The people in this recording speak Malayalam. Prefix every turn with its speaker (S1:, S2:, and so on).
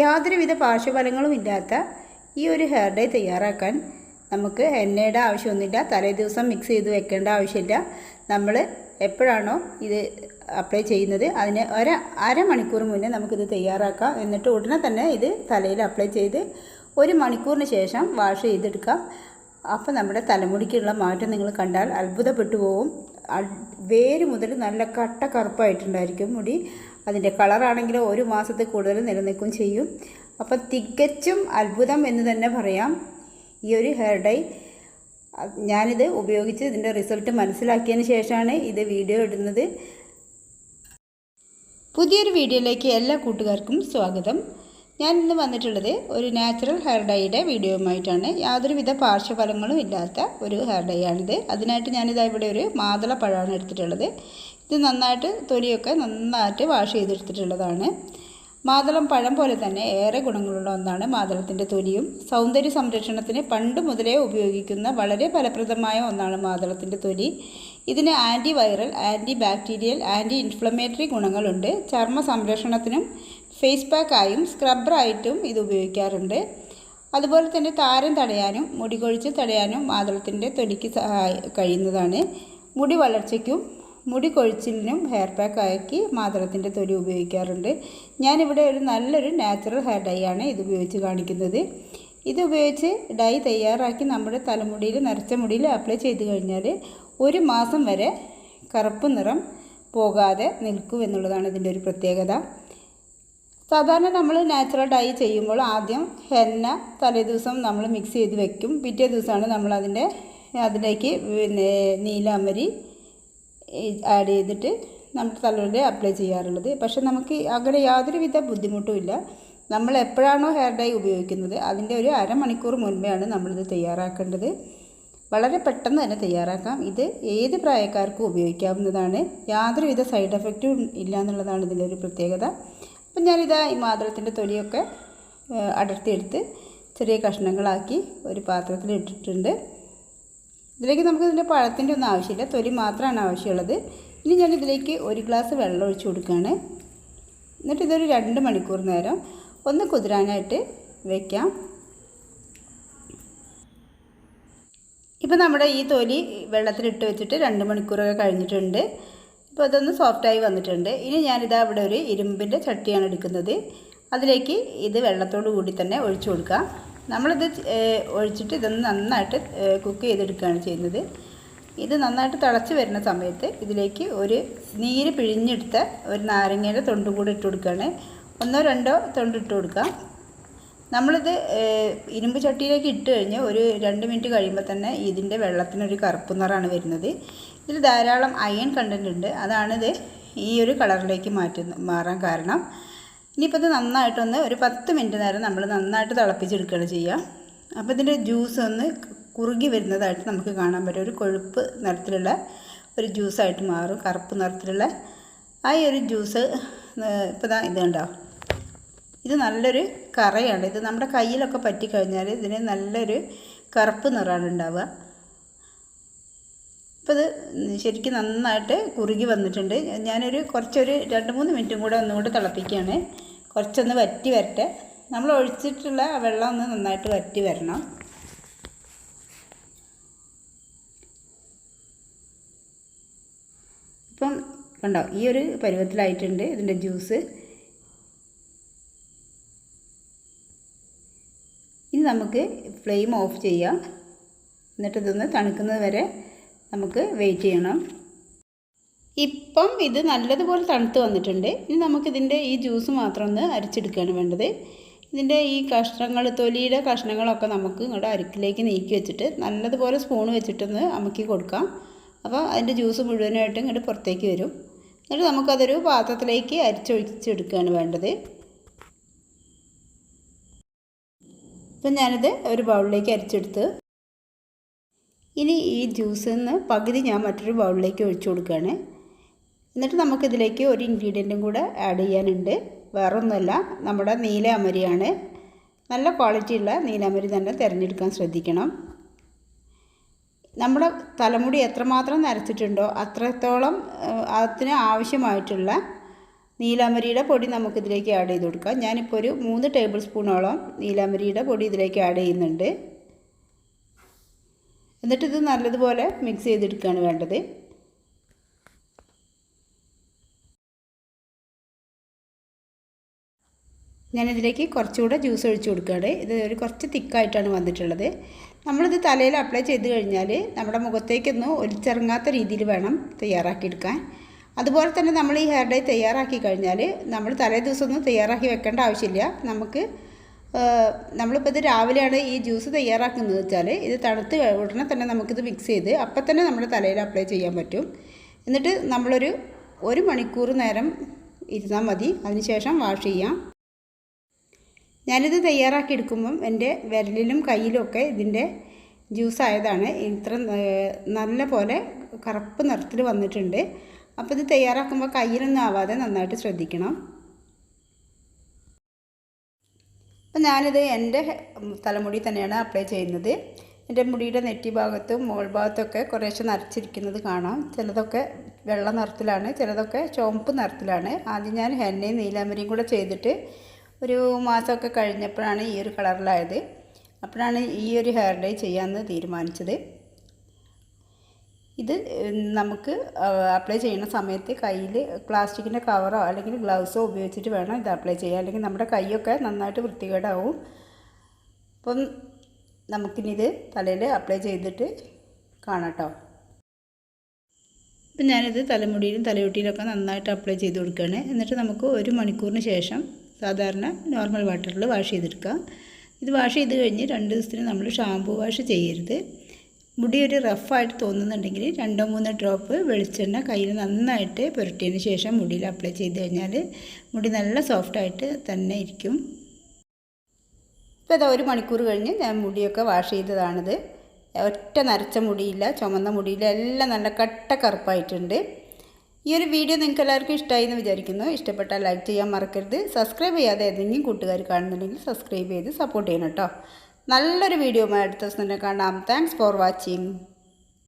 S1: യാതൊരുവിധ പാർശ്വഫലങ്ങളും ഇല്ലാത്ത ഈ ഒരു ഹെയർ ഡൈ തയ്യാറാക്കാൻ നമുക്ക് എണ്ണയുടെ ആവശ്യമൊന്നുമില്ല. തലേ ദിവസം മിക്സ് ചെയ്ത് വെക്കേണ്ട ആവശ്യമില്ല. നമ്മൾ എപ്പോഴാണോ ഇത് അപ്ലൈ ചെയ്യുന്നത് അതിന് ഒരു അരമണിക്കൂർ മുന്നേ നമുക്കിത് തയ്യാറാക്കാം. എന്നിട്ട് ഉടനെ തന്നെ ഇത് തലയിൽ അപ്ലൈ ചെയ്ത് ഒരു മണിക്കൂറിന് ശേഷം വാഷ് ചെയ്തെടുക്കാം അപ്പോൾ നമ്മുടെ തലമുടിക്കുള്ള മാറ്റം നിങ്ങൾ കണ്ടാൽ അത്ഭുതപ്പെട്ടു പോകും വേര് മുതൽ നല്ല കട്ട കറുപ്പായിട്ടുണ്ടായിരിക്കും മുടി. അതിന്റെ കളറാണെങ്കിലും ഒരു മാസത്തിൽ കൂടുതൽ നിലനിൽക്കും ചെയ്യും. അപ്പം തികച്ചും അത്ഭുതം എന്ന് തന്നെ പറയാം. ഈ ഒരു ഹെയർ ഡൈ ഞാനിത് ഉപയോഗിച്ച് ഇതിന്റെ റിസൾട്ട് മനസ്സിലാക്കിയതിന് ശേഷമാണ് ഇത് വീഡിയോ ഇടുന്നത്. പുതിയൊരു വീഡിയോയിലേക്ക് എല്ലാ കൂട്ടുകാർക്കും സ്വാഗതം. ഞാൻ ഇന്ന് വന്നിട്ടുള്ളത് ഒരു നാച്ചുറൽ ഹെയർ ഡൈയുടെ വീഡിയോയുമായിട്ടാണ്. യാതൊരുവിധ പാർശ്വഫലങ്ങളും ഇല്ലാത്ത ഒരു ഹെയർ ഡൈ ആണിത് അതിനായിട്ട് ഞാനിതാ ഇവിടെ ഒരു മാതളപ്പഴമാണ് എടുത്തിട്ടുള്ളത്. ഇത് നന്നായിട്ട് തൊലിയൊക്കെ നന്നായിട്ട് വാഷ് ചെയ്തെടുത്തിട്ടുള്ളതാണ്. മാതളം പഴം പോലെ തന്നെ ഏറെ ഗുണങ്ങളുള്ള ഒന്നാണ് മാതളത്തിന്റെ തൊലിയും. സൗന്ദര്യ സംരക്ഷണത്തിന് പണ്ട് മുതലേ ഉപയോഗിക്കുന്ന വളരെ ഫലപ്രദമായ ഒന്നാണ് മാതളത്തിന്റെ തൊലി. ഇതിന് anti viral anti bacterial anti inflammatory ഗുണങ്ങളുണ്ട്. ചർമ്മ സംരക്ഷണത്തിനും ഫേസ് പാക്കായും സ്ക്രബ്ബറായിട്ടും ഇത് ഉപയോഗിക്കാറുണ്ട്. അതുപോലെ തന്നെ താരം തടയാനും മുടി കൊഴിച്ച് തടയാനും മാതളത്തിന്റെ തൊലിക്ക് കഴിയുന്നതാണ്. മുടി വളർച്ചയ്ക്കും മുടി കൊഴിച്ചിലിനും ഹെയർ പാക്ക് ആക്കി മാതളത്തിന്റെ തൊലി ഉപയോഗിക്കാറുണ്ട്. ഞാനിവിടെ ഒരു നല്ലൊരു നാച്ചുറൽ ഹെയർ ഡൈ ആണ് ഇത് ഉപയോഗിച്ച് കാണിക്കുന്നത്. ഇത് ഉപയോഗിച്ച് ഡൈ തയ്യാറാക്കി നമ്മുടെ തലമുടിയിൽ നരച്ച മുടിയിൽ അപ്ലൈ ചെയ്ത് കഴിഞ്ഞാൽ ഒരു മാസം വരെ കറുപ്പ് നിറം പോകാതെ നിൽക്കും എന്നുള്ളതാണ് ഇതിന്റെ ഒരു പ്രത്യേകത. സാധാരണ നമ്മൾ നാച്ചുറൽ ഡൈ ചെയ്യുമ്പോൾ ആദ്യം ഹെന്ന തലേ ദിവസം നമ്മൾ മിക്സ് ചെയ്ത് വെക്കും. പിറ്റേ ദിവസമാണ് നമ്മൾ അതിന്റെ അതിലേക്ക് പിന്നെ നീലാമരി ആഡ് ചെയ്തിട്ട് നമ്മൾ തലയിൽ അപ്ലൈ ചെയ്യാറുള്ളത്. പക്ഷെ നമുക്ക് അങ്ങനെ യാതൊരുവിധ ബുദ്ധിമുട്ടുമില്ല നമ്മൾ എപ്പോഴാണോ ഹെയർ ഡൈ ഉപയോഗിക്കുന്നത് അതിന്റെ ഒരു അരമണിക്കൂർ മുൻപെയാണ് നമ്മളിത് തയ്യാറാക്കേണ്ടത്. വളരെ പെട്ടെന്ന് തന്നെ തയ്യാറാക്കാം. ഇത് ഏത് പ്രായക്കാർക്കും ഉപയോഗിക്കാവുന്നതാണ്. യാതൊരുവിധ സൈഡ് എഫക്റ്റും ഇല്ല എന്നുള്ളതാണ് ഇതിന്റെ ഒരു പ്രത്യേകത. അപ്പം ഞാനിതാ ഈ മാതളത്തിന്റെ തൊലിയൊക്കെ അടർത്തിയെടുത്ത് ചെറിയ കഷ്ണങ്ങളാക്കി ഒരു പാത്രത്തിൽ ഇട്ടിട്ടുണ്ട് ഇതിലേക്ക് നമുക്ക് ഇതിന്റെ പഴത്തിന്റെ ഒന്നും ആവശ്യമില്ല. തൊലി മാത്രമാണ് ആവശ്യമുള്ളത്. ഇനി ഞാൻ ഇതിലേക്ക് ഒരു ഗ്ലാസ് വെള്ളം ഒഴിച്ച് കൊടുക്കുകയാണ്. എന്നിട്ട് ഇതൊരു രണ്ട് മണിക്കൂർ നേരം ഒന്ന് കുതിരാനായിട്ട് വയ്ക്കാം ഇപ്പോൾ നമ്മുടെ ഈ തൊലി വെള്ളത്തിലിട്ട് വെച്ചിട്ട് രണ്ട് മണിക്കൂറൊക്കെ കഴിഞ്ഞിട്ടുണ്ട്. ഇപ്പോൾ അതൊന്ന് സോഫ്റ്റായി വന്നിട്ടുണ്ട്. ഇനി ഞാനിതാ ഇവിടെ ഒരു ഇരുമ്പിന്റെ ചട്ടിയാണ് എടുക്കുന്നത്. അതിലേക്ക് ഇത് വെള്ളത്തോടു കൂടി തന്നെ ഒഴിച്ചു കൊടുക്കാം. നമ്മളിത് ഒഴിച്ചിട്ട് ഇതൊന്ന് നന്നായിട്ട് കുക്ക് ചെയ്തെടുക്കുകയാണ് ചെയ്യുന്നത്. ഇത് നന്നായിട്ട് തിളച്ച് വരുന്ന സമയത്ത് ഇതിലേക്ക് ഒരു നീര് പിഴിഞ്ഞെടുത്ത ഒരു നാരങ്ങയുടെ തൊണ്ടും കൂടി ഇട്ട് കൊടുക്കുകയാണ്. ഒന്നോ രണ്ടോ തൊണ്ട് ഇട്ട് കൊടുക്കാം നമ്മളിത് ഇരുമ്പ് ചട്ടിയിലേക്ക് ഇട്ട് കഴിഞ്ഞ് ഒരു രണ്ട് മിനിറ്റ് കഴിയുമ്പോൾ തന്നെ ഇതിന്റെ വെള്ളത്തിനൊരു കറുപ്പ് നിറമാണ് വരുന്നത്. ഇതിൽ ധാരാളം അയൺ കണ്ടന്റ് ഉണ്ട്. അതാണിത് ഈ ഒരു കളറിലേക്ക് മാറ്റുന്ന മാറാൻ കാരണം. ഇനിയിപ്പോൾ ഇത് നന്നായിട്ടൊന്ന് ഒരു പത്ത് മിനിറ്റ് നേരം നമ്മൾ നന്നായിട്ട് തിളപ്പിച്ചെടുക്കുകയാണ് ചെയ്യുക. അപ്പോൾ ഇതിന്റെ ജ്യൂസ് ഒന്ന് കുറുകി വരുന്നതായിട്ട് നമുക്ക് കാണാൻ പറ്റും. ഒരു കൊഴുപ്പ് നിറത്തിലുള്ള ഒരു ജ്യൂസായിട്ട് മാറും. കറുപ്പ് നിറത്തിലുള്ള ആ ഒരു ജ്യൂസ് ഇപ്പോൾ ഇത് കണ്ടോ? ഇത് നല്ലൊരു കറയാണ്. ഇത് നമ്മുടെ കയ്യിലൊക്കെ പറ്റിക്കഴിഞ്ഞാൽ ഇതിന് നല്ലൊരു കറുപ്പ് നിറമാണ് ഉണ്ടാവുക. അപ്പോൾ ഇത് ശരിക്കും നന്നായിട്ട് കുറുകി വന്നിട്ടുണ്ട്. ഞാനൊരു കുറച്ചൊരു രണ്ട് മൂന്ന് മിനിറ്റും കൂടെ ഒന്നുകൂടെ തിളപ്പിക്കുകയാണ്. കുറച്ചൊന്ന് വറ്റി വരട്ടെ. നമ്മൾ ഒഴിച്ചിട്ടുള്ള വെള്ളം ഒന്ന് നന്നായിട്ട് വറ്റി വരണം. ഇപ്പം കണ്ടോ ഈ ഒരു പരുവത്തിലായിട്ടുണ്ട് ഇതിന്റെ ജ്യൂസ്. ഇനി നമുക്ക് ഫ്ലെയിം ഓഫ് ചെയ്യാം. എന്നിട്ട് ഇതൊന്ന് തണുക്കുന്നത് വരെ നമുക്ക് വെയിറ്റ് ചെയ്യണം. ഇപ്പം ഇത് നല്ലതുപോലെ തണുത്ത് വന്നിട്ടുണ്ട്. ഇനി നമുക്കിതിന്റെ ഈ ജ്യൂസ് മാത്രം ഒന്ന് അരിച്ചെടുക്കുകയാണ് വേണ്ടത്. ഇതിന്റെ ഈ കഷ്ണങ്ങൾ തൊലിയുടെ കഷ്ണങ്ങളൊക്കെ നമുക്ക് ഇങ്ങോട്ട് അരിക്കിലേക്ക് നീക്കി വെച്ചിട്ട് നല്ലതുപോലെ സ്പൂൺ വെച്ചിട്ടൊന്ന് അമുക്കി കൊടുക്കാം. അപ്പോൾ അതിന്റെ ജ്യൂസ് മുഴുവനായിട്ട് ഇങ്ങോട്ട് പുറത്തേക്ക് വരും. എന്നിട്ട് നമുക്കതൊരു പാത്രത്തിലേക്ക് അരിച്ചൊഴിച്ചെടുക്കുകയാണ് വേണ്ടത്. ഇപ്പം ഞാനത് ഒരു ബൗളിലേക്ക് അരിച്ചെടുത്ത് ഇനി ഈ ജ്യൂസിൽ നിന്ന് പകുതി ഞാൻ മറ്റൊരു ബൗളിലേക്ക് ഒഴിച്ചു കൊടുക്കുകയാണ്. എന്നിട്ട് നമുക്കിതിലേക്ക് ഒരു ഇൻഗ്രീഡിയന്റും കൂടെ ആഡ് ചെയ്യാനുണ്ട്. വേറൊന്നുമല്ല നമ്മുടെ നീല അമരിയാണ് നല്ല ക്വാളിറ്റിയുള്ള നീലാമരി തന്നെ തിരഞ്ഞെടുക്കാൻ ശ്രദ്ധിക്കണം. നമ്മുടെ തലമുടി എത്രമാത്രം നരച്ചിട്ടുണ്ടോ അത്രത്തോളം അതിന് ആവശ്യമായിട്ടുള്ള നീലാമരിയുടെ പൊടി നമുക്കിതിലേക്ക് ആഡ് ചെയ്ത് കൊടുക്കാം. ഞാനിപ്പോൾ ഒരു മൂന്ന് ടേബിൾ സ്പൂണോളം നീലാമരിയുടെ പൊടി ഇതിലേക്ക് ആഡ് ചെയ്യുന്നുണ്ട്. എന്നിട്ടിത് നല്ലതുപോലെ മിക്സ് ചെയ്തെടുക്കുകയാണ് വേണ്ടത്. ഞാനിതിലേക്ക് കുറച്ചുകൂടെ ജ്യൂസ് ഒഴിച്ച് കൊടുക്കുകയാണ്. ഇത് ഒരു കുറച്ച് തിക്കായിട്ടാണ് വന്നിട്ടുള്ളത്. നമ്മളിത് തലയിൽ അപ്ലൈ ചെയ്ത് കഴിഞ്ഞാൽ നമ്മുടെ മുഖത്തേക്കൊന്നും ഒലിച്ചിറങ്ങാത്ത രീതിയിൽ വേണം തയ്യാറാക്കിയെടുക്കാൻ. അതുപോലെ തന്നെ നമ്മൾ ഈ ഹെയർ ഡൈ തയ്യാറാക്കി കഴിഞ്ഞാൽ നമ്മൾ തലേ ദിവസമൊന്നും തയ്യാറാക്കി വെക്കേണ്ട ആവശ്യമില്ല. നമുക്ക് നമ്മളിപ്പോൾ ഇത് രാവിലെയാണ് ഈ ജ്യൂസ് തയ്യാറാക്കുന്നത് വെച്ചാൽ ഇത് തണുത്ത് ഉടനെ തന്നെ നമുക്കിത് മിക്സ് ചെയ്ത് അപ്പം തന്നെ നമ്മുടെ തലയിൽ അപ്ലൈ ചെയ്യാൻ പറ്റും. എന്നിട്ട് നമ്മളൊരു ഒരു മണിക്കൂർ നേരം ഇരുന്നാൽ മതി. അതിനുശേഷം വാഷ് ചെയ്യാം. ഞാനിത് തയ്യാറാക്കി എടുക്കുമ്പം എന്റെ വിരലിലും കയ്യിലുമൊക്കെ ഇതിന്റെ ജ്യൂസ് ആയതാണ്. ഇത്ര നല്ല പോലെ കറുപ്പ് നിറത്തിൽ വന്നിട്ടുണ്ട്. അപ്പോൾ ഇത് തയ്യാറാക്കുമ്പോൾ കയ്യിലൊന്നും ആവാതെ നന്നായിട്ട് ശ്രദ്ധിക്കണം. അപ്പോൾ ഞാനിത് എന്റെ തലമുടി തന്നെയാണ് അപ്ലൈ ചെയ്യുന്നത്. എന്റെ മുടിയുടെ നെറ്റി ഭാഗത്തും മോൾ ഭാഗത്തൊക്കെ കുറേശ്ശെ നരച്ചിരിക്കുന്നത് കാണാം. ചിലതൊക്കെ വെള്ള നിറത്തിലാണ് ചിലതൊക്കെ ചുവപ്പ് നിറത്തിലാണ്. ആദ്യം ഞാൻ ഹെന്നയും നീലാമരിയും കൂടെ ചെയ്തിട്ട് ഒരു മാസമൊക്കെ കഴിഞ്ഞപ്പോഴാണ് ഈ ഒരു കളറിലായത്. അപ്പോഴാണ് ഈ ഒരു ഹെയർ ഡൈ ചെയ്യാമെന്ന് തീരുമാനിച്ചത്. ഇത് നമുക്ക് അപ്ലൈ ചെയ്യുന്ന സമയത്ത് കയ്യിൽ പ്ലാസ്റ്റിക്കിന്റെ കവറോ അല്ലെങ്കിൽ ഗ്ലൗസോ ഉപയോഗിച്ചിട്ട് വേണം ഇത് അപ്ലൈ ചെയ്യാൻ. അല്ലെങ്കിൽ നമ്മുടെ കൈയൊക്കെ നന്നായിട്ട് വൃത്തികേടാവും. അപ്പം നമുക്കിനിത് തലയിൽ അപ്ലൈ ചെയ്തിട്ട് കാണാം കേട്ടോ ഇപ്പം ഞാനിത് തലമുടിയിലും തലയൊട്ടിയിലൊക്കെ നന്നായിട്ട് അപ്ലൈ ചെയ്ത് കൊടുക്കുകയാണ്. എന്നിട്ട് നമുക്ക് ഒരു മണിക്കൂറിന് ശേഷം സാധാരണ നോർമൽ വാട്ടറിൽ വാഷ് ചെയ്തെടുക്കുക. ഇത് വാഷ് ചെയ്ത് കഴിഞ്ഞ് രണ്ട് ദിവസത്തിന് നമ്മൾ ഷാമ്പു വാഷ് ചെയ്യരുത്. മുടി ഒരു റഫായിട്ട് തോന്നുന്നുണ്ടെങ്കിൽ രണ്ടോ മൂന്നോ ഡ്രോപ്പ് വെളിച്ചെണ്ണ കയ്യിൽ നന്നായിട്ട് പുരട്ടിയതിന് ശേഷം മുടിയിൽ അപ്ലൈ ചെയ്ത് കഴിഞ്ഞാൽ മുടി നല്ല സോഫ്റ്റായിട്ട് തന്നെ ഇരിക്കും. ഇപ്പോൾ ഇതാ ഒരു മണിക്കൂർ കഴിഞ്ഞ് ഞാൻ മുടിയൊക്കെ വാഷ് ചെയ്തതാണിത്. ഒറ്റ നരച്ച മുടിയില്ല ചുമന്ന മുടിയില്ല എല്ലാം നല്ല കട്ട കറുപ്പായിട്ടുണ്ട്. ഈ ഒരു വീഡിയോ നിങ്ങൾക്ക് എല്ലാവർക്കും ഇഷ്ടമായി എന്ന് വിചാരിക്കുന്നു. ഇഷ്ടപ്പെട്ടാൽ ലൈക്ക് ചെയ്യാൻ മറക്കരുത്. സബ്സ്ക്രൈബ് ചെയ്യാതെ ഏതെങ്കിലും കൂട്ടുകാർ കാണുന്നുണ്ടെങ്കിൽ സബ്സ്ക്രൈബ് ചെയ്ത് സപ്പോർട്ട് ചെയ്യണം കേട്ടോ. നല്ലൊരു വീഡിയോ അടുത്ത ദിവസം തന്നെ കാണാം. Thanks for watching